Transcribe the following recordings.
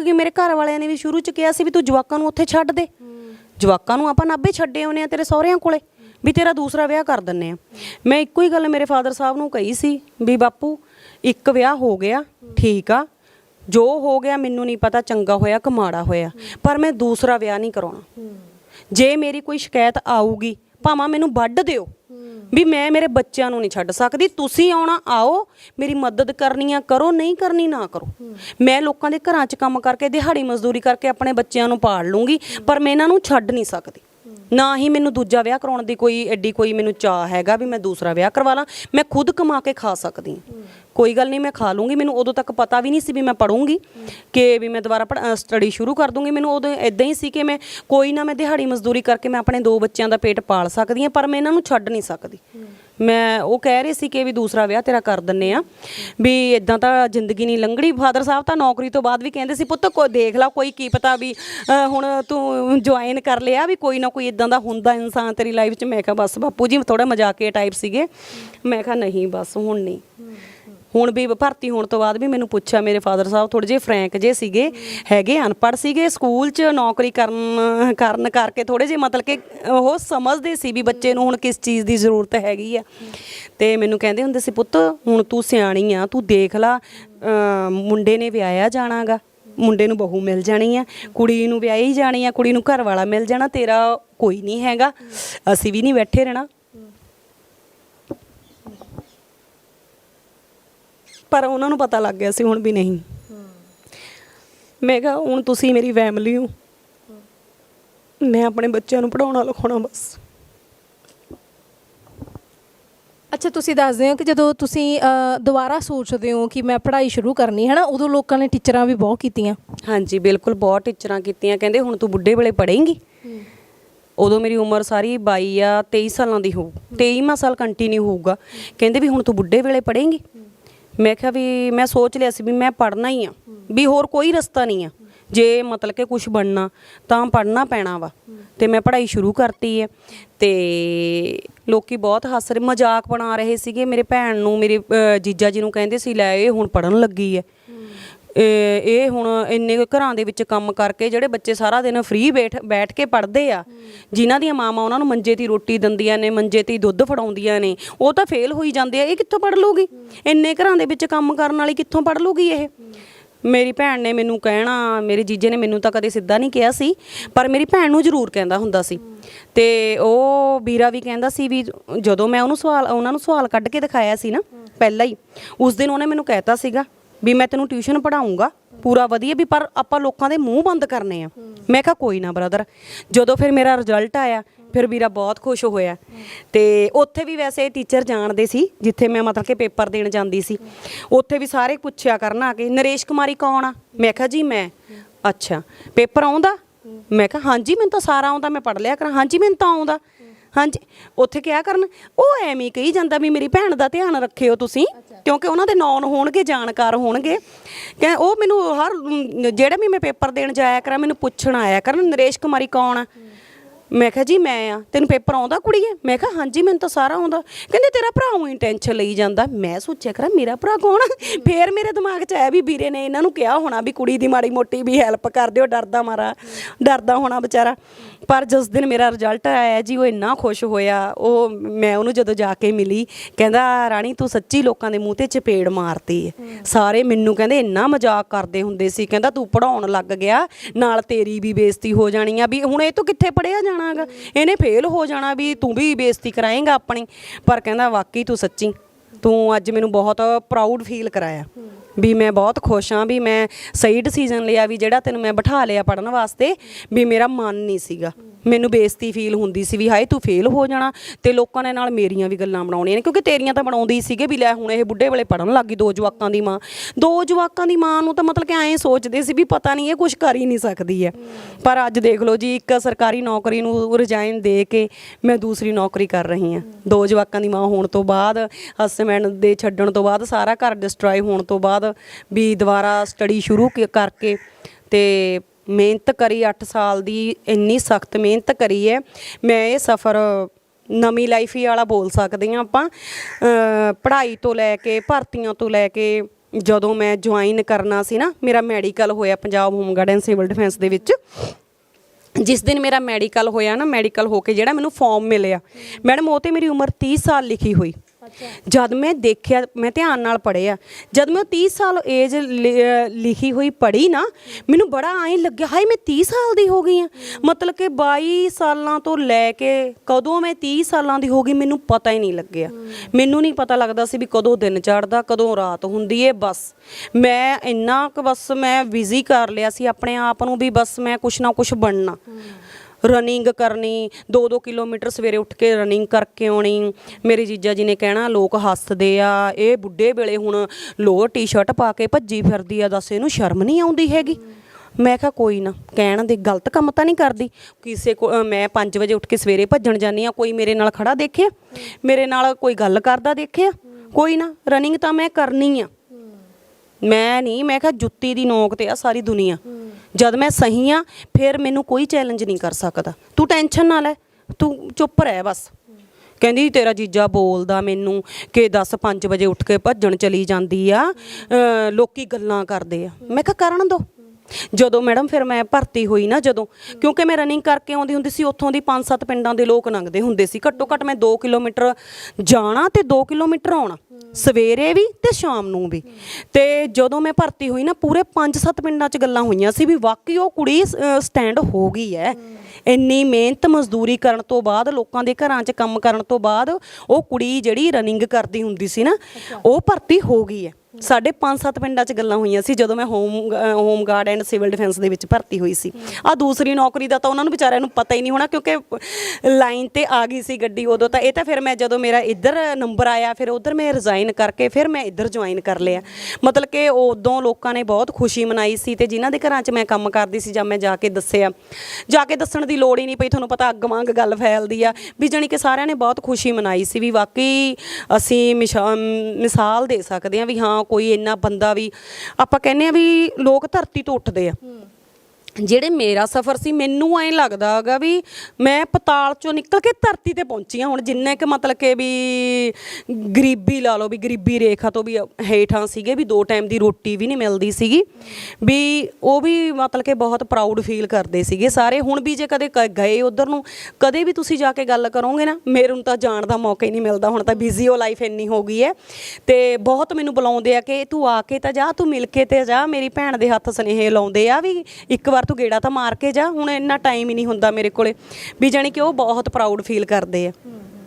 ਕਿਉਂਕਿ ਮੇਰੇ ਘਰ ਵਾਲਿਆਂ ਨੇ ਵੀ ਸ਼ੁਰੂ ਚ ਕਿਹਾ ਸੀ ਵੀ ਤੂੰ ਜਵਾਕਾਂ ਨੂੰ ਉੱਥੇ ਛੱਡ ਦੇ। ਜਵਾਕਾਂ ਨੂੰ ਆਪਾਂ ਨਾਭੇ ਛੱਡੇ ਆਉਨੇ ਆ ਤੇਰੇ ਸਹੁਰਿਆਂ ਕੋਲੇ, ਵੀ ਤੇਰਾ ਦੂਸਰਾ ਵਿਆਹ ਕਰ ਦਿੰਨੇ ਆ ਮੈਂ ਇੱਕੋ ਹੀ ਗੱਲ ਮੇਰੇ ਫਾਦਰ ਸਾਹਿਬ ਨੂੰ ਕਹੀ ਸੀ ਵੀ ਬਾਪੂ, ਇੱਕ ਵਿਆਹ ਹੋ ਗਿਆ, ਠੀਕ ਆ, ਜੋ ਹੋ ਗਿਆ ਮੈਨੂੰ ਨਹੀਂ ਪਤਾ, ਚੰਗਾ ਹੋਇਆ ਕਿ ਮਾੜਾ ਹੋਇਆ, ਪਰ ਮੈਂ ਦੂਸਰਾ ਵਿਆਹ ਨਹੀਂ ਕਰਾਉਣਾ। ਜੇ ਮੇਰੀ ਕੋਈ ਸ਼ਿਕਾਇਤ ਆਊਗੀ, ਭਾਵੇਂ ਮੈਨੂੰ ਵੱਢ ਦਿਓ। ਵੀ ਮੈਂ ਮੇਰੇ ਬੱਚਿਆਂ ਨੂੰ ਨਹੀਂ ਛੱਡ ਸਕਦੀ। ਤੁਸੀਂ ਆਉਣਾ, ਆਓ, ਮੇਰੀ ਮਦਦ ਕਰਨੀ ਆ ਕਰੋ, ਨਹੀਂ ਕਰਨੀ ਨਾ ਕਰੋ। ਮੈਂ ਲੋਕਾਂ ਦੇ ਘਰਾਂ 'ਚ ਕੰਮ ਕਰਕੇ, ਦਿਹਾੜੀ ਮਜ਼ਦੂਰੀ ਕਰਕੇ ਆਪਣੇ ਬੱਚਿਆਂ ਨੂੰ ਪਾਲ ਲੂੰਗੀ, ਪਰ ਮੈਂ ਇਹਨਾਂ ਨੂੰ ਛੱਡ ਨਹੀਂ ਸਕਦੀ। ਨਾ ਹੀ ਮੈਨੂੰ ਦੂਜਾ ਵਿਆਹ ਕਰਾਉਣ ਦੀ ਕੋਈ ਐਡੀ ਕੋਈ ਮੈਨੂੰ ਚਾਹ ਹੈਗਾ ਵੀ ਮੈਂ ਦੂਸਰਾ ਵਿਆਹ ਕਰਵਾ ਲਾਂ। ਮੈਂ ਖੁਦ ਕਮਾ ਕੇ ਖਾ ਸਕਦੀ ਹਾਂ। ਕੋਈ ਗੱਲ ਨਹੀਂ, ਮੈਂ ਖਾ ਲੂੰਗੀ। ਮੈਨੂੰ ਉਦੋਂ ਤੱਕ ਪਤਾ ਵੀ ਨਹੀਂ ਸੀ ਵੀ ਮੈਂ ਪੜੂੰਗੀ ਕਿ ਵੀ ਮੈਂ ਦੁਬਾਰਾ ਸਟੱਡੀ ਸ਼ੁਰੂ ਕਰ ਦੂੰਗੀ। ਮੈਨੂੰ ਉਦੋਂ ਇਦਾਂ ਹੀ ਸੀ ਕਿ ਮੈਂ ਕੋਈ ਨਾ ਮੈਂ ਦਿਹਾੜੀ ਮਜ਼ਦੂਰੀ ਕਰਕੇ ਮੈਂ ਆਪਣੇ ਦੋ ਬੱਚਿਆਂ ਦਾ ਪੇਟ ਪਾਲ ਸਕਦੀ ਹਾਂ, ਪਰ ਮੈਂ ਇਹਨਾਂ ਨੂੰ ਛੱਡ ਨਹੀਂ ਸਕਦੀ। ਮੈਂ ਉਹ ਕਹਿ ਰਹੇ ਸੀ ਕਿ ਵੀ ਦੂਸਰਾ ਵਿਆਹ ਤੇਰਾ ਕਰ ਦਿੰਨੇ ਆ। ਵੀ ਇਦਾਂ ਤਾਂ ਜ਼ਿੰਦਗੀ ਨਹੀਂ ਲੰਘਣੀ। ਫਾਦਰ ਸਾਹਿਬ ਤਾਂ ਨੌਕਰੀ ਤੋਂ ਬਾਅਦ ਵੀ ਕਹਿੰਦੇ ਸੀ ਪੁੱਤ ਕੋਈ ਦੇਖ ਲਾ ਕੋਈ ਕੀ ਪਤਾ ਵੀ ਅਹ, ਹੁਣ ਤੂੰ ਜੁਆਇਨ ਕਰ ਲਿਆ ਵੀ ਕੋਈ ਨਾ ਕੋਈ ਇਦਾਂ ਦਾ ਹੁੰਦਾ ਇਨਸਾਨ ਤੇਰੀ ਲਾਈਫ 'ਚ। ਮੈਂ ਕਿਹਾ ਬਸ ਬਾਪੂ ਜੀ ਥੋੜਾ ਮਜ਼ਾਕੀਆ ਟਾਈਪ ਸੀਗੇ। ਮੈਂ ਕਿਹਾ ਨਹੀਂ ਬਸ ਹੁਣ ਨਹੀਂ। ਹੁਣ ਵੀ ਭਰਤੀ ਹੋਣ ਤੋਂ ਬਾਅਦ ਵੀ ਮੈਨੂੰ ਪੁੱਛਿਆ ਮੇਰੇ ਫਾਦਰ ਸਾਹਿਬ ਥੋੜੇ ਜਿਹੇ ਫਰੈਂਕ ਜੇ ਸੀਗੇ, ਹੈਗੇ ਅਨਪੜ੍ਹ ਸੀਗੇ, ਸਕੂਲ 'ਚ ਨੌਕਰੀ ਕਰਨ ਕਰਨ ਕਰਕੇ ਥੋੜੇ ਜਿਹੇ ਮਤਲਬ ਕਿ ਉਹ ਸਮਝਦੇ ਸੀ ਵੀ ਬੱਚੇ ਨੂੰ ਹੁਣ ਕਿਸ ਚੀਜ਼ ਦੀ ਜ਼ਰੂਰਤ ਹੈਗੀ ਆ। ਤੇ ਮੈਨੂੰ ਕਹਿੰਦੇ ਹੁੰਦੇ ਸੀ, ਪੁੱਤ, ਹੁਣ ਤੂੰ ਸਿਆਣੀ ਆ, ਤੂੰ ਦੇਖ ਲਾ ਮੁੰਡੇ ਨੇ ਵਿਆਹਿਆ ਜਾਣਾਗਾ, ਮੁੰਡੇ ਨੂੰ ਬਹੂ ਮਿਲ ਜਾਣੀ ਆ, ਕੁੜੀ ਨੂੰ ਵਿਆਹੀ ਜਾਣੀ ਆ, ਕੁੜੀ ਨੂੰ ਘਰ ਵਾਲਾ ਮਿਲ ਜਾਣਾ, ਤੇਰਾ ਕੋਈ ਨਹੀਂ ਹੈਗਾ, ਅਸੀਂ ਵੀ ਨਹੀਂ ਬੈਠੇ ਰਹਿਣਾ। ਪਰ ਉਹਨਾਂ ਨੂੰ ਪਤਾ ਲੱਗ ਗਿਆ ਸੀ ਹੁਣ ਵੀ ਨਹੀਂ। ਮੈਂ ਕਿਹਾ ਹੁਣ ਤੁਸੀਂ ਮੇਰੀ ਫੈਮਿਲੀ ਹੋ। ਮੈਂ ਆਪਣੇ ਬੱਚਿਆਂ ਨੂੰ ਪੜਾਉਣਾ ਲਿਖਾਉਣਾ ਬਸ। ਅੱਛਾ ਤੁਸੀਂ ਦੱਸਦੇ ਹੋ ਕਿ ਜਦੋਂ ਤੁਸੀਂ ਅ, ਦੁਬਾਰਾ ਸੋਚਦੇ ਹੋ ਕਿ ਮੈਂ ਪੜ੍ਹਾਈ ਸ਼ੁਰੂ ਕਰਨੀ ਹੈ ਨਾ ਉਦੋਂ ਲੋਕਾਂ ਨੇ ਟੀਚਰਾਂ ਵੀ ਬਹੁਤ ਕੀਤੀਆਂ। ਹਾਂਜੀ ਬਿਲਕੁਲ ਬਹੁਤ ਟੀਚਰਾਂ ਕੀਤੀਆਂ। ਕਹਿੰਦੇ ਹੁਣ ਤੂੰ ਬੁੱਢੇ ਵੇਲੇ ਪੜ੍ਹੇਂਗੀ। ਉਦੋਂ ਮੇਰੀ ਉਮਰ ਸਾਰੀ 22 ਆ 23 ਸਾਲਾਂ ਦੀ ਹੋਊ। 23ਵਾਂ ਸਾਲ ਕੰਟੀਨਿਊ ਹੋਊਗਾ। ਕਹਿੰਦੇ ਵੀ ਹੁਣ ਤੂੰ ਬੁੱਢੇ ਵੇਲੇ ਪੜ੍ਹੇਂਗੀ। ਮੈਂ ਕਿਹਾ ਵੀ ਮੈਂ ਸੋਚ ਲਿਆ ਸੀ ਵੀ ਮੈਂ ਪੜ੍ਹਨਾ ਹੀ ਆ ਵੀ ਹੋਰ ਕੋਈ ਰਸਤਾ ਨਹੀਂ ਆ। ਜੇ ਮਤਲਬ ਕਿ ਕੁਝ ਬਣਨਾ ਤਾਂ ਪੜ੍ਹਨਾ ਪੈਣਾ ਵਾ। ਤੇ ਮੈਂ ਪੜ੍ਹਾਈ ਸ਼ੁਰੂ ਕਰਤੀ ਹੈ ਤੇ ਲੋਕੀ ਬਹੁਤ ਹੱਸ ਰਹੇ ਮਜ਼ਾਕ ਬਣਾ ਰਹੇ ਸੀਗੇ। ਮੇਰੇ ਭੈਣ ਨੂੰ ਮੇਰੇ ਅਹ, ਜੀਜਾ ਜੀ ਨੂੰ ਕਹਿੰਦੇ ਸੀ ਲੈ ਇਹ ਹੁਣ ਪੜਨ ਲੱਗੀ ਹੈ ਇਹ ਇਹ ਹੁਣ ਇੰਨੇ ਕੁ ਘਰਾਂ ਦੇ ਵਿੱਚ ਕੰਮ ਕਰਕੇ ਜਿਹੜੇ ਬੱਚੇ ਸਾਰਾ ਦਿਨ ਫ੍ਰੀ ਬੈਠ ਬੈਠ ਕੇ ਪੜ੍ਹਦੇ ਆ, ਜਿਨ੍ਹਾਂ ਦੀਆਂ ਮਾਵਾਂ ਉਹਨਾਂ ਨੂੰ ਮੰਜੇ ਤੇ ਹੀ ਰੋਟੀ ਦਿੰਦੀਆਂ ਨੇ, ਮੰਜੇ ਤੇ ਹੀ ਦੁੱਧ ਫੜਾਉਂਦੀਆਂ ਨੇ, ਉਹ ਤਾਂ ਫੇਲ ਹੋਈ ਜਾਂਦੇ ਆ, ਇਹ ਕਿੱਥੋਂ ਪੜ੍ਹ ਲੂਗੀ ਇੰਨੇ ਘਰਾਂ ਦੇ ਵਿੱਚ ਕੰਮ ਕਰਨ ਵਾਲੀ ਕਿੱਥੋਂ ਪੜ੍ਹ ਲੂਗੀ ਇਹ? ਮੇਰੀ ਭੈਣ ਨੇ ਮੈਨੂੰ ਕਹਿਣਾ, ਮੇਰੇ ਜੀਜੇ ਨੇ ਮੈਨੂੰ ਤਾਂ ਕਦੇ ਸਿੱਧਾ ਨਹੀਂ ਕਿਹਾ ਸੀ, ਪਰ ਮੇਰੀ ਭੈਣ ਨੂੰ ਜ਼ਰੂਰ ਕਹਿੰਦਾ ਹੁੰਦਾ ਸੀ। ਤੇ ਉਹ ਵੀਰਾ ਵੀ ਕਹਿੰਦਾ ਸੀ ਵੀ ਜਦੋਂ ਮੈਂ ਉਹਨੂੰ ਸਵਾਲ, ਉਹਨਾਂ ਨੂੰ ਸਵਾਲ ਕੱਢ ਕੇ ਦਿਖਾਇਆ ਸੀ ਨਾ, ਪਹਿਲਾਂ ਹੀ, ਉਸ ਦਿਨ ਉਹਨੇ ਮੈਨੂੰ ਕਹਿਤਾ ਸੀਗਾ ਵੀ ਮੈਂ ਤੈਨੂੰ ਟਿਊਸ਼ਨ ਪੜਾਉਂਗਾ ਪੂਰਾ ਵਧੀਆ ਵੀ, ਪਰ ਆਪਾਂ ਲੋਕਾਂ ਦੇ ਮੂੰਹ ਬੰਦ ਕਰਨੇ ਆ। ਮੈਂ ਕਿਹਾ ਕੋਈ ਨਾ ਬ੍ਰਦਰ ਜਦੋਂ ਫਿਰ ਮੇਰਾ ਰਿਜ਼ਲਟ ਆਇਆ, ਫਿਰ ਵੀਰਾ ਬਹੁਤ ਖੁਸ਼ ਹੋਇਆ। ਤੇ ਉੱਥੇ ਵੀ ਵੈਸੇ ਟੀਚਰ ਜਾਣਦੇ ਸੀ, ਜਿੱਥੇ ਮੈਂ ਮਤਲਬ ਕਿ ਪੇਪਰ ਦੇਣ ਜਾਂਦੀ ਸੀ। ਉੱਥੇ ਵੀ ਸਾਰੇ ਪੁੱਛਿਆ ਕਰਨ ਆ ਕੇ, ਨਰੇਸ਼ ਕੁਮਾਰੀ ਕੌਣ ਆ? ਮੈਂ ਕਿਹਾ, ਜੀ ਮੈਂ। ਅੱਛਾ ਪੇਪਰ ਆਉਂਦਾ? ਮੈਂ ਕਿਹਾ, ਹਾਂਜੀ, ਮੈਨੂੰ ਤਾਂ ਸਾਰਾ ਆਉਂਦਾ, ਮੈਂ ਪੜ ਲਿਆ ਕਰਾਂ। ਹਾਂਜੀ, ਮੈਨੂੰ ਤਾਂ ਆਉਂਦਾ। ਹਾਂਜੀ ਉੱਥੇ ਕਿਹਾ ਕਰਨ? ਉਹ ਐਵੇਂ ਹੀ ਕਹੀ ਜਾਂਦਾ ਵੀ ਮੇਰੀ ਭੈਣ ਦਾ ਧਿਆਨ ਰੱਖਿਓ ਤੁਸੀਂ ਕਿਉਂਕਿ ਉਹਨਾਂ ਦੇ ਨੌਨ ਹੋਣਗੇ ਜਾਣਕਾਰ ਹੋਣਗੇ। ਕਿ ਉਹ ਮੈਨੂੰ ਹਰ ਅਮ, ਜਿਹੜਾ ਵੀ ਮੈਂ ਪੇਪਰ ਦੇਣ ਜਾਇਆ ਕਰਾਂ ਮੈਨੂੰ ਪੁੱਛਣ ਆਇਆ ਕਰਨ ਨਰੇਸ਼ ਕੁਮਾਰੀ ਕੌਣ ਆ? ਮੈਂ ਕਿਹਾ, ਜੀ, ਮੈਂ ਆ। ਤੈਨੂੰ ਪੇਪਰ ਆਉਂਦਾ, ਕੁੜੀਏ? ਮੈਂ ਕਿਹਾ, ਹਾਂਜੀ, ਮੈਨੂੰ ਤਾਂ ਸਾਰਾ ਆਉਂਦਾ। ਕਹਿੰਦੇ, ਤੇਰਾ ਭਰਾ ਉਹੀ ਟੈਨਸ਼ਨ ਲਈ ਜਾਂਦਾ। ਮੈਂ ਸੋਚਿਆ, ਕਰਾਂ, ਮੇਰਾ ਭਰਾ ਕੌਣ ਆ? ਫੇਰ ਮੇਰੇ ਦਿਮਾਗ 'ਚ ਆਇਆ ਵੀ ਵੀਰੇ ਨੇ ਇਹਨਾਂ ਨੂੰ ਕਿਹਾ ਹੋਣਾ ਵੀ ਕੁੜੀ ਦੀ ਮਾੜੀ ਮੋਟੀ ਵੀ ਹੈਲਪ ਕਰ ਦਿਓ, ਡਰਦਾ ਮਾਰਾ, ਡਰਦਾ ਹੋਣਾ ਵਿਚਾਰਾ। ਪਰ ਜਿਸ ਦਿਨ ਮੇਰਾ ਰਿਜ਼ਲਟ ਆਇਆ ਜੀ, ਉਹ ਇੰਨਾ ਖੁਸ਼ ਹੋਇਆ, ਉਹ ਮੈਂ ਉਹਨੂੰ ਜਦੋਂ ਜਾ ਕੇ ਮਿਲੀ, ਕਹਿੰਦਾ, ਰਾਣੀ, ਤੂੰ ਸੱਚੀ ਲੋਕਾਂ ਦੇ ਮੂੰਹ ਤੇ ਚਪੇੜ ਮਾਰਤੀ ਹੈ ਸਾਰੇ ਮੈਨੂੰ ਕਹਿੰਦੇ, ਇੰਨਾ ਮਜ਼ਾਕ ਕਰਦੇ ਹੁੰਦੇ ਸੀ। ਕਹਿੰਦਾ, ਤੂੰ ਪੜਾਉਣ ਲੱਗ ਗਿਆ, ਨਾਲ ਤੇਰੀ ਵੀ ਬੇਇੱਜ਼ਤੀ ਹੋ ਜਾਣੀ ਆ। ਵੀ ਹੁਣ ਇਹ ਤੋਂ ਕਿੱਥੇ ਪੜਿਆ ਜਾਣਾਗਾ। ਇਹਨੇ ਫੇਲ ਹੋ ਜਾਣਾ ਵੀ ਤੂੰ ਵੀ ਬੇਇੱਜ਼ਤੀ ਕਰਾਏਂਗਾ ਆਪਣੀ। ਪਰ ਕਹਿੰਦਾ, ਵਾਕਈ ਤੂੰ ਸੱਚੀ। ਤੂੰ ਅੱਜ ਮੈਨੂੰ ਬਹੁਤ ਪ੍ਰਾਊਡ ਫੀਲ ਕਰਾਇਆ। ਵੀ ਮੈਂ ਬਹੁਤ ਖੁਸ਼ ਹਾਂ, ਵੀ ਮੈਂ ਸਹੀ ਡਿਸੀਜਨ ਲਿਆ, ਵੀ ਜਿਹੜਾ ਤੈਨੂੰ ਮੈਂ ਬਿਠਾ ਲਿਆ ਪੜਨ ਵਾਸਤੇ, ਵੀ ਮੇਰਾ ਮਨ ਨਹੀਂ ਸੀਗਾ। ਮੈਨੂੰ ਬੇਇੱਜ਼ਤੀ ਫੀਲ ਹੁੰਦੀ ਸੀ ਵੀ ਹਾਏ ਤੂੰ ਫੇਲ ਹੋ ਜਾਣਾ ਤੇ ਲੋਕਾਂ ਨੇ ਨਾਲ ਮੇਰੀਆਂ ਵੀ ਗੱਲਾਂ ਬਣਾਉਣੀਆਂ ਨੇ, ਕਿਉਂਕਿ ਤੇਰੀਆਂ ਤਾਂ ਬਣਾਉਂਦੇ ਹੀ ਸੀਗੇ ਵੀ ਲੈ ਹੁਣ ਇਹ ਬੁੱਢੇ ਵੇਲੇ ਪੜਨ ਲੱਗੀ ਦੋ ਜਵਾਕਾਂ ਦੀ ਮਾਂ। ਦੋ ਜਵਾਕਾਂ ਦੀ ਮਾਂ ਨੂੰ ਤਾਂ ਮਤਲਬ ਕਿ ਐਂ ਸੋਚਦੇ ਸੀ ਵੀ ਪਤਾ ਨਹੀਂ ਇਹ ਕੁਝ ਕਰ ਹੀ ਨਹੀਂ ਸਕਦੀ ਹੈ। ਪਰ ਅੱਜ ਦੇਖ ਲਓ ਜੀ, ਇੱਕ ਸਰਕਾਰੀ ਨੌਕਰੀ ਨੂੰ ਰਿਜ਼ਾਈਨ ਦੇ ਕੇ ਮੈਂ ਦੂਸਰੀ ਨੌਕਰੀ ਕਰ ਰਹੀ ਹਾਂ। ਦੋ ਜਵਾਕਾਂ ਦੀ ਮਾਂ ਹੋਣ ਤੋਂ ਬਾਅਦ ਹਸਬੈਂਡ ਦੇ ਛੱਡਣ ਤੋਂ ਬਾਅਦ, ਸਾਰਾ ਘਰ ਡਿਸਟਰੋਏ ਹੋਣ ਤੋਂ ਬਾਅਦ ਵੀ ਦੁਬਾਰਾ ਸਟੱਡੀ ਸ਼ੁਰੂ ਕ- ਕਰਕੇ ਤੇ ਮਿਹਨਤ ਕਰੀ 8 ਸਾਲ ਦੀ ਇੰਨੀ ਸਖਤ ਮਿਹਨਤ ਕਰੀ ਹੈ। ਮੈਂ ਇਹ ਸਫ਼ਰ ਨਵੀਂ ਲਾਈਫ ਹੀ ਵਾਲਾ ਬੋਲ ਸਕਦੇ ਹਾਂ ਆਪਾਂ। ਪੜ੍ਹਾਈ ਤੋਂ ਲੈ ਕੇ, ਭਰਤੀਆਂ ਤੋਂ ਲੈ ਕੇ ਜਦੋਂ ਮੈਂ ਜੁਆਇਨ ਕਰਨਾ ਸੀ ਨਾ, ਮੇਰਾ ਮੈਡੀਕਲ ਹੋਇਆ Punjab home guard and civil defence ਦੇ ਵਿੱਚ। ਜਿਸ ਦਿਨ ਮੇਰਾ ਮੈਡੀਕਲ ਹੋਇਆ ਨਾ ਮੈਡੀਕਲ ਹੋ ਕੇ ਜਿਹੜਾ ਮੈਨੂੰ ਫਾਰਮ ਮਿਲਿਆ। ਮੈਡਮ, ਉਹ ਤੇ ਮੇਰੀ ਉਮਰ 30 ਸਾਲ ਲਿਖੀ ਹੋਈ। ਜਦ ਮੈਂ ਦੇਖਿਆ, ਮੈਂ ਧਿਆਨ ਨਾਲ ਪੜਿਆ ਜਦ ਮੈਂ ਉਹ 30 ਸਾਲ ਏਜ ਲਿਖੀ ਹੋਈ ਪੜੀ ਨਾ, ਮੈਨੂੰ ਬੜਾ ਐਂ ਲੱਗਿਆ, ਹਾਏ ਮੈਂ 30 ਸਾਲ ਦੀ ਹੋ ਗਈ ਆ। ਮਤਲਬ ਕਿ 22 ਸਾਲਾਂ ਤੋਂ ਲੈ ਕੇ ਕਦੋਂ ਮੈਂ 30 ਸਾਲਾਂ ਦੀ ਹੋ ਗਈ, ਮੈਨੂੰ ਪਤਾ ਹੀ ਨਹੀਂ ਲੱਗਿਆ। ਮੈਨੂੰ ਨਹੀਂ ਪਤਾ ਲੱਗਦਾ ਸੀ ਵੀ ਕਦੋਂ ਦਿਨ ਚੜ੍ਹਦਾ, ਕਦੋਂ ਰਾਤ ਹੁੰਦੀ ਏ, ਬਸ। ਮੈਂ ਇੰਨਾ ਕੁ ਬਸ ਮੈਂ ਬਿਜ਼ੀ ਕਰ ਲਿਆ ਸੀ, ਆਪਣੇ ਆਪ ਨੂੰ ਵੀ ਬਸ ਮੈਂ ਕੁਛ ਨਾ ਕੁਛ ਬਣਨਾ। ਰਨਿੰਗ ਕਰਨੀ 2-2 ਕਿਲੋਮੀਟਰ ਸਵੇਰੇ ਉੱਠ ਕੇ ਰਨਿੰਗ ਕਰਕੇ ਆਉਣੀ। ਮੇਰੇ ਜੀਜਾ ਜੀ ਨੇ ਕਹਿਣਾ, ਲੋਕ ਹੱਸਦੇ ਆ, ਇਹ ਬੁੱਢੇ ਵੇਲੇ ਹੁਣ ਲੋਅਰ ਟੀ-ਸ਼ਰਟ ਪਾ ਕੇ ਭੱਜੀ ਫਿਰਦੀ ਆ, ਦੱਸ ਇਹਨੂੰ ਸ਼ਰਮ ਨਹੀਂ ਆਉਂਦੀ ਹੈਗੀ? ਮੈਂ ਕਿਹਾ, ਕੋਈ ਨਾ, ਕਹਿਣ ਦੇ, ਗਲਤ ਕੰਮ ਤਾਂ ਨਹੀਂ ਕਰਦੀ। ਕਿਸੇ ਕੋ ਮੈਂ 5 ਵਜੇ ਉੱਠ ਕੇ ਸਵੇਰੇ ਭੱਜਣ ਜਾਂਦੀ ਆ, ਕੋਈ ਮੇਰੇ ਨਾਲ ਖੜਾ ਦੇਖਿਆ? ਮੇਰੇ ਨਾਲ ਕੋਈ ਗੱਲ ਕਰਦਾ ਦੇਖਿਆ? ਕੋਈ ਨਾ ਰਨਿੰਗ ਤਾਂ ਮੈਂ ਕਰਨੀ ਆ। ਮੈਂ ਨਹੀਂ, ਮੈਂ ਕਿਹਾ ਜੁੱਤੀ ਦੀ ਨੋਕ ਤੇ ਆ ਸਾਰੀ ਦੁਨੀਆ। ਜਦ ਮੈਂ ਸਹੀ ਆ, ਫਿਰ ਮੈਨੂੰ ਕੋਈ ਚੈਲੰਜ ਨਹੀਂ ਕਰ ਸਕਦਾ। ਤੂੰ ਟੈਨਸ਼ਨ ਨਾ ਲੈ, ਤੂੰ ਚੁੱਪ ਰਹਿ ਬਸ। ਕਹਿੰਦੀ, ਤੇਰਾ ਜੀਜਾ ਬੋਲਦਾ ਮੈਨੂੰ ਕਿ 10 5 ਵਜੇ ਉੱਠ ਕੇ ਭੱਜਣ ਚਲੀ ਜਾਂਦੀ ਆ, ਅਹ ਲੋਕੀ ਗੱਲਾਂ ਕਰਦੇ ਆ। ਮੈਂ ਕਿਹਾ, ਕਰਨ ਦੋ। ਜਦੋਂ ਮੈਡਮ ਫਿਰ ਮੈਂ ਭਰਤੀ ਹੋਈ ਨਾ ਜਦੋਂ, ਕਿਉਂਕਿ ਮੈਂ ਰਨਿੰਗ ਕਰਕੇ ਆਉਂਦੀ ਹੁੰਦੀ ਸੀ, ਉੱਥੋਂ ਦੀ 5-7 ਪਿੰਡਾਂ ਦੇ ਲੋਕ ਲੰਘਦੇ ਹੁੰਦੇ ਸੀ। ਘੱਟੋ ਘੱਟ ਮੈਂ 2 ਕਿਲੋਮੀਟਰ ਜਾਣਾ ਤੇ 2 ਕਿਲੋਮੀਟਰ ਆਉਣਾ, ਸਵੇਰੇ ਵੀ ਤੇ ਸ਼ਾਮ ਨੂੰ ਵੀ। ਤੇ ਜਦੋਂ ਮੈਂ ਭਰਤੀ ਹੋਈ ਨਾ, ਪੂਰੇ 5-7 ਪਿੰਡਾਂ 'ਚ ਗੱਲਾਂ ਹੋਈਆਂ ਸੀ ਵੀ ਵਾਕਈ ਉਹ ਕੁੜੀ ਸਟੈਂਡ ਹੋ ਗਈ ਹੈ ਇੰਨੀ ਮਿਹਨਤ, ਮਜ਼ਦੂਰੀ ਕਰਨ ਤੋਂ ਬਾਅਦ, ਲੋਕਾਂ ਦੇ ਘਰਾਂ 'ਚ ਕੰਮ ਕਰਨ ਤੋਂ ਬਾਅਦ, ਉਹ ਕੁੜੀ ਜਿਹੜੀ ਰਨਿੰਗ ਕਰਦੀ ਹੁੰਦੀ ਸੀ ਨਾ, ਉਹ ਭਰਤੀ ਹੋ ਗਈ ਹੈ ਸਾਡੇ 5-7 ਪਿੰਡਾਂ 'ਚ ਗੱਲਾਂ ਹੋਈਆਂ ਸੀ ਜਦੋਂ ਮੈਂ home home guard and civil defence ਦੇ ਵਿੱਚ ਭਰਤੀ ਹੋਈ ਸੀ। ਆ ਦੂਸਰੀ ਨੌਕਰੀ ਦਾ ਤਾਂ ਉਹਨਾਂ ਨੂੰ ਵਿਚਾਰਿਆਂ ਨੂੰ ਪਤਾ ਹੀ ਨਹੀਂ ਹੋਣਾ ਕਿਉਂਕਿ ਲਾਈਨ ਤੇ ਆ ਗਈ ਸੀ ਗੱਡੀ ਉਦੋਂ ਤਾਂ ਇਹ ਤਾਂ ਫਿਰ ਮੈਂ ਜਦੋਂ ਮੇਰਾ ਇੱਧਰ ਨੰਬਰ ਆਇਆ, ਫਿਰ ਉਧਰ ਮੈਂ ਰਿਜ਼ਾਈਨ ਕਰਕੇ ਫਿਰ ਮੈਂ ਇੱਧਰ ਜੁਆਇਨ ਕਰ ਲਿਆ। ਮਤਲਬ ਕਿ ਉਦੋਂ ਲੋਕਾਂ ਨੇ ਬਹੁਤ ਖੁਸ਼ੀ ਮਨਾਈ ਸੀ ਤੇ ਜਿਨ੍ਹਾਂ ਦੇ ਘਰਾਂ 'ਚ ਮੈਂ ਕੰਮ ਕਰਦੀ ਸੀ ਜਾਂ ਮੈਂ ਜਾ ਕੇ ਦੱਸਿਆ। ਜਾ ਕੇ ਦੱਸਣ ਦੀ ਲੋੜ ਹੀ ਨਹੀਂ ਪਈ, ਤੁਹਾਨੂੰ ਪਤਾ ਅੱਗ ਵਾਂਗ ਗੱਲ ਫੈਲਦੀ ਆ। ਵੀ ਜਾਣੀ ਕਿ ਸਾਰਿਆਂ ਨੇ ਬਹੁਤ ਖੁਸ਼ੀ ਮਨਾਈ ਸੀ ਵੀ ਵਾਕਈ ਅਸੀਂ ਮਿਸ਼ਾ- ਮਿਸਾਲ ਦੇ ਸਕਦੇ ਹਾਂ ਵੀ ਹਾਂ ਕੋਈ ਇੰਨਾ ਬੰਦਾ ਵੀ ਆਪਾਂ ਕਹਿੰਦੇ ਆ ਵੀ ਲੋਕ ਧਰਤੀ ਤੋਂ ਉੱਠਦੇ ਆ। ਜਿਹੜੇ ਮੇਰਾ ਸਫ਼ਰ ਸੀ, ਮੈਨੂੰ ਐਂ ਲੱਗਦਾ ਹੈਗਾ ਵੀ ਮੈਂ ਪਤਾਲ ਚੋਂ ਨਿਕਲ ਕੇ ਧਰਤੀ ਤੇ ਪਹੁੰਚੀ ਹਾਂ। ਹੁਣ ਜਿੰਨੇ ਕਿ ਮਤਲਬ ਕਿ ਵੀ ਗਰੀਬੀ ਲਾ ਲਓ, ਵੀ ਗਰੀਬੀ ਰੇਖਾ ਤੋਂ ਵੀ ਹੇਠਾਂ ਸੀਗੇ, ਵੀ ਦੋ ਟਾਈਮ ਦੀ ਰੋਟੀ ਵੀ ਨਹੀਂ ਮਿਲਦੀ ਸੀਗੀ, ਵੀ ਉਹ ਵੀ ਮਤਲਬ ਕਿ ਬਹੁਤ ਪ੍ਰਾਊਡ ਫੀਲ ਕਰਦੇ ਸੀਗੇ ਸਾਰੇ। ਹੁਣ ਵੀ ਜੇ ਕਦੇ ਕ- ਗਏ ਉਧਰ ਨੂੰ, ਕਦੇ ਵੀ ਤੁਸੀਂ ਜਾ ਕੇ ਗੱਲ ਕਰੋਗੇ ਨਾ, ਮੇਰੇ ਨੂੰ ਤਾਂ ਜਾਣ ਦਾ ਮੌਕਾ ਹੀ ਨਹੀਂ ਮਿਲਦਾ। ਹੁਣ ਤਾਂ ਬਿਜ਼ੀ ਹੋ ਲਾਈਫ ਇੰਨੀ ਹੋ ਗਈ ਹੈ। ਤੇ ਬਹੁਤ ਮੈਨੂੰ ਬੁਲਾਉਂਦੇ ਆ ਕਿ ਤੂੰ ਆ ਕੇ ਤਾਂ ਜਾ, ਤੂੰ ਮਿਲ ਕੇ ਤੇ ਜਾ। ਮੇਰੀ ਭੈਣ ਦੇ ਹੱਥ ਸੁਨੇਹੇ ਲਾਉਂਦੇ ਆ ਵੀ ਇੱਕ ਵਾਰ ਤੂੰ ਗੇੜਾ ਤਾਂ ਮਾਰ ਕੇ ਜਾ, ਹੁਣ ਇੰਨਾ ਟਾਈਮ ਹੀ ਨਹੀਂ ਹੁੰਦਾ ਮੇਰੇ ਕੋਲੇ। ਵੀ ਜਾਣੀ ਕਿ ਉਹ ਬਹੁਤ ਪ੍ਰਾਊਡ ਫੀਲ ਕਰਦੇ ਆ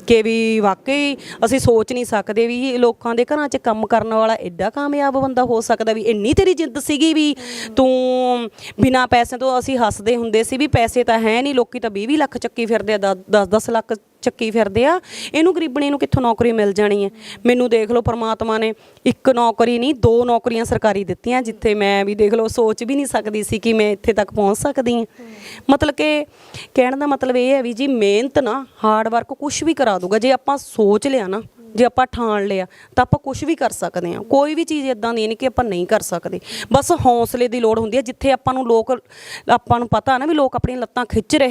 ਕਿ ਵੀ ਵਾਕਈ ਅਸੀਂ ਸੋਚ ਨਹੀਂ ਸਕਦੇ ਵੀ ਲੋਕਾਂ ਦੇ ਘਰਾਂ 'ਚ ਕੰਮ ਕਰਨ ਵਾਲਾ ਐਡਾ ਕਾਮਯਾਬ ਬੰਦਾ ਹੋ ਸਕਦਾ ਵੀ ਇੰਨੀ ਤੇਰੀ ਜਿੱਦ ਸੀਗੀ ਵੀ ਤੂੰ ਬਿਨਾ ਪੈਸੇ ਤੋਂ ਅਸੀਂ ਹੱਸਦੇ ਹੁੰਦੇ ਸੀ ਵੀ ਪੈਸੇ ਤਾਂ ਹੈ ਨਹੀਂ, ਲੋਕੀ ਤਾਂ 20 ਲੱਖ ਚੱਕੀ ਫਿਰਦੇ ਆ 10-10 ਲੱਖ ਚੱਕੀ ਫਿਰਦੇ ਆ। ਇਹਨੂੰ ਗਰੀਬਣੀ ਨੂੰ ਕਿੱਥੋਂ ਨੌਕਰੀ ਮਿਲ ਜਾਣੀ ਹੈ? ਮੈਨੂੰ ਦੇਖ ਲਓ ਪ੍ਰਮਾਤਮਾ ਨੇ ਇੱਕ ਨੌਕਰੀ ਨਹੀਂ, ਦੋ ਨੌਕਰੀਆਂ ਸਰਕਾਰੀ ਦਿੱਤੀਆਂ, ਜਿੱਥੇ ਮੈਂ ਵੀ ਦੇਖ ਲਓ ਸੋਚ ਵੀ ਨਹੀਂ ਸਕਦੀ ਸੀ ਕਿ ਮੈਂ ਇੱਥੇ ਤੱਕ ਪਹੁੰਚ ਸਕਦੀ ਹਾਂ। ਮਤਲਬ ਕਿ ਕਹਿਣ ਦਾ ਮਤਲਬ ਇਹ ਹੈ ਵੀ ਜੀ ਮਿਹਨਤ ਨਾ ਹਾਰਡ ਵਰਕ ਕੁਝ ਵੀ ਕਰਾ ਦੂਗਾ ਜੇ ਆਪਾਂ ਸੋਚ ਲਿਆ ਨਾ, ਜੇ ਆਪਾਂ ਠਾਣ ਲਿਆ, ਤਾਂ ਆਪਾਂ ਕੁਝ ਵੀ ਕਰ ਸਕਦੇ ਹਾਂ। ਕੋਈ ਵੀ ਚੀਜ਼ ਇਦਾਂ ਦੀ ਨਹੀਂ ਕਿ ਆਪਾਂ ਨਹੀਂ ਕਰ ਸਕਦੇ। ਬਸ ਹੌਸਲੇ ਦੀ ਲੋੜ ਹੁੰਦੀ ਹੈ, ਜਿੱਥੇ ਆਪਾਂ ਨੂੰ ਲੋਕ, ਆਪਾਂ ਨੂੰ ਪਤਾ ਨਾ ਵੀ ਲੋਕ ਆਪਣੀਆਂ ਲੱਤਾਂ ਖਿੱਚ ਰਹੇ